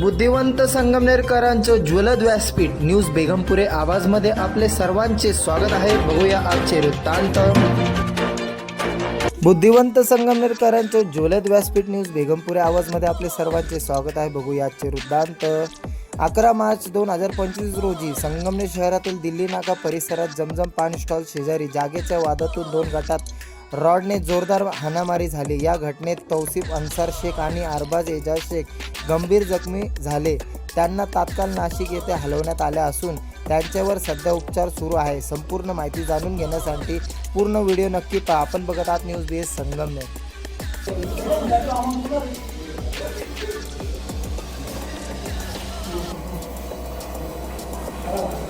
बुद्धिवंत संगमनेरकरांचं ज्वलद व्यासपीठ न्यूज बेगमपुरे आवाजमध्ये आपले सर्वांचे स्वागत आहे. बघूया आजचे वृत्तांत. बुद्धिवंत संगमनेरकरांचं ज्वलद व्यासपीठ न्यूज बेगमपुरे आवाजमध्ये आपले सर्वांचे स्वागत आहे. बघूया आजचे वृत्तांत. अकरा मार्च दोन हजार पंचवीस रोजी संगमनेर शहरातील दिल्ली नाका परिसरात जमजम पान स्टॉल शेजारी जागेच्या वादातून दोन गटात रॉडने जोरदार हाणामारी झाली. या घटनेत तौसिफ अन्सार शेख आणि अरबाज एजाज शेख गंभीर जखमी झाले. त्यांना तात्काळ नाशिक येथे हलवण्यात आल्या असून त्यांच्यावर सध्या उपचार सुरू आहे. संपूर्ण माहिती जाणून घेण्यासाठी पूर्ण व्हिडिओ नक्की पहा. आपण बघत आहात news B S Sangamner. Oh.